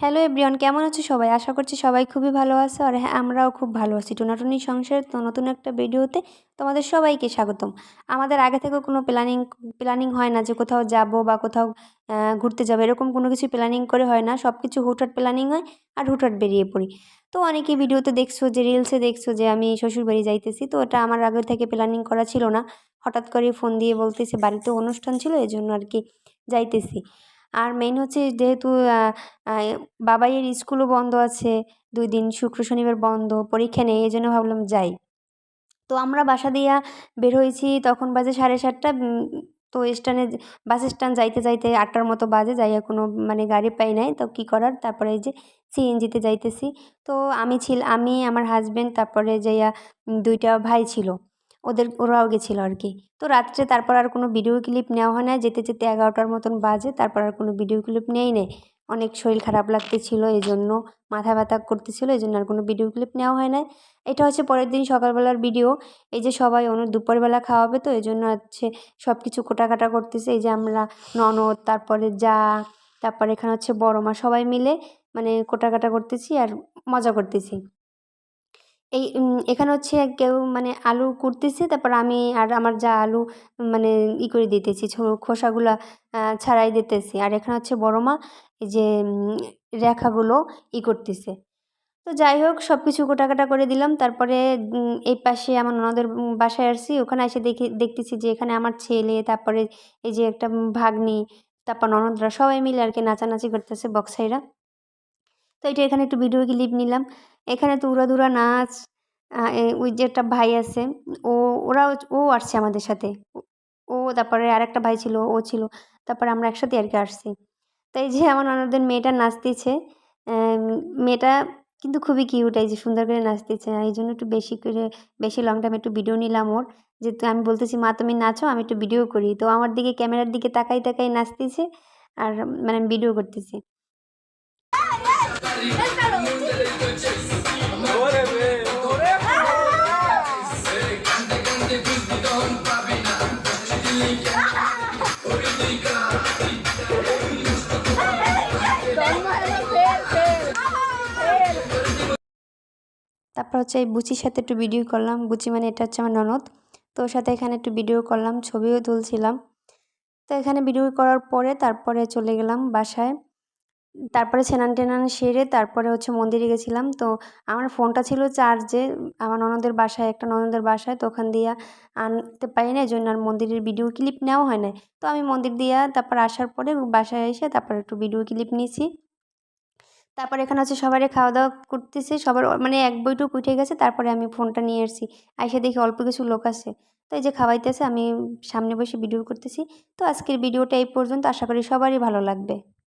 Hello everyone কেমন আছো সবাই? আশা করছি সবাই খুবই ভালো আছে। আর হ্যাঁ আমরাও খুব ভালো আছি। টোনাটুনি সংসারের তো নতুন একটা ভিডিওতে তোমাদের সবাইকে স্বাগতম। আমাদের আগে থেকেও কোনো প্ল্যানিং প্ল্যানিং হয় না যে কোথাও যাব বা কোথাও ঘুরতে যাব, এরকম কোনো কিছু প্ল্যানিং করে হয় না। সব কিছু হুটহাট প্ল্যানিং হয় আর হুটহাট বেরিয়ে পড়ি। তো অনেকে ভিডিওতে দেখছ যে রিলসে দেখছ যে, আমি শ্বশুরবাড়ি যাইতেছি, তো ওটা আমার আগে থেকে প্ল্যানিং করা ছিল না। হঠাৎ করে ফোন দিয়ে বলতেছে, বাড়িতে অনুষ্ঠান ছিল এই জন্য আর কি যাইতেছি। আর মেন হচ্ছে যেহেতু বাবাইয়ের স্কুলও বন্ধ আছে, দুই দিন শুক্র, শনিবার বন্ধ, পরীক্ষা নেই এই জন্য ভাবলাম যাই। তো আমরা বাসা দিয়া বের হয়েছি তখন বাজে সাড়ে সাতটা তো স্ট্যান্ডে বাস স্ট্যান্ড যাইতে যাইতে আটটার মতো বাজে, যাইয়া কোনো মানে গাড়ি পাই নাই, তো কী করার? তারপরে এই যে সিএনজিতে যাইতেছি। তো আমি ছিল, আমি, আমার হাজব্যান্ড তারপরে যাইয়া দুইটা ভাই ছিল। ওদের, ওরাও গেছিল আর কি। তো রাত্রে তারপর আর কোনো ভিডিও ক্লিপ নেওয়া হয় না, যেতে যেতে এগারোটার মতন বাজে, তারপর আর কোনো ভিডিও ক্লিপ নেই নেই অনেক শরীর খারাপ লাগতেছিল এই জন্য মাথা ব্যথা করতেছিল এই জন্য আর কোনো ভিডিও ক্লিপ নেওয়া হয় না এটা হচ্ছে পরের দিন সকালবেলার ভিডিও এই যে সবাই অন্য, দুপুরবেলা খাওয়াবে তো এই জন্য হচ্ছে সব কিছু কোটাকাটা করতেছে। এই যে আমরা, ননদ, তারপরে যা, তারপরে এখানে হচ্ছে বড় মা, সবাই মিলে মানে কোটাকাটা করতেছি আর মজা করতেছি। এই এখানে হচ্ছে কেউ মানে আলু কুটতেছে, তারপর আমি আর আমার যা আলু মানে ই করে দিতেছি খোসাগুলা ছাড়াই দিতেছি। আর এখানে হচ্ছে বড় মা, এই যে রেখাগুলো ই করতেছে। তো যাই হোক সব কিছু কোটাকাটা করে দিলাম। তারপরে এই পাশে আমার ননদের বাসায় আসছি। ওখানে এসে দেখি, দেখতেছি যে এখানে আমার ছেলে, তারপরে এই যে একটা ভাগ্নি, তারপর ননদরা সবাই মিলে আর কি নাচানাচি করতেছে বক্সাইরা। তো এটা এখানে একটু ভিডিও ক্লিপ নিলাম। এখানে তো উড়াধুরা নাচ ওই যে একটা ভাই আছে, ও, ওরাও, ও আসছে আমাদের সাথে। ও, তারপরে আর একটা ভাই ছিল, ও ছিল, তারপরে আমরা একসাথে আর কি আসছি। তাই যে আমার অন্যদের মেয়েটা নাচতেছে মেয়েটা কিন্তু খুবই কিউট এই যে সুন্দর করে নাচতেছে। এই জন্য একটু বেশি করে, বেশি লং টাইম একটু ভিডিও নিলাম ওর, যে আমি বলতেছি, মা, তুমি নাচো, আমি একটু ভিডিও করি। তো আমার দিকে, ক্যামেরার দিকে তাকাই তাকাই নাচতেছে, আর মানে ভিডিও করতেছি। তারপর হচ্ছে এই বুচির সাথে একটু ভিডিও করলাম। বুচি মানে এটা হচ্ছে আমার ননদ। তো ওর সাথে এখানে একটু ভিডিও করলাম, ছবিও তুলছিলাম। তো এখানে ভিডিও করার পরে তারপরে চলে গেলাম বাসায়। তারপরে স্নান টেনান সেরে তারপরে হচ্ছে মন্দিরে গেছিলাম। তো আমার ফোনটা ছিল চার্জে আমার ননদের বাসায়, একটা ননদের বাসায়। তো ওখান দিয়ে আনতে পারি না এই জন্য আর মন্দিরের ভিডিও ক্লিপ নেওয়া হয় না তো আমি মন্দির দিয়ে তারপর আসার পরে বাসায় এসে তারপর একটু ভিডিও ক্লিপ নিয়েছি তারপর এখানে হচ্ছে সবারই খাওয়া দাওয়া করতেছে, সবার মানে এক বইটুক উঠে গেছে, তারপরে আমি ফোনটা নিয়ে এসেছি আইসে দেখি অল্প কিছু লোক আছে। তো এই যে খাওয়াইতেছে, আমি সামনে বসে ভিডিও করতেছি। তো আজকের ভিডিওটা এই পর্যন্ত, আশা করি সবারই ভালো লাগবে।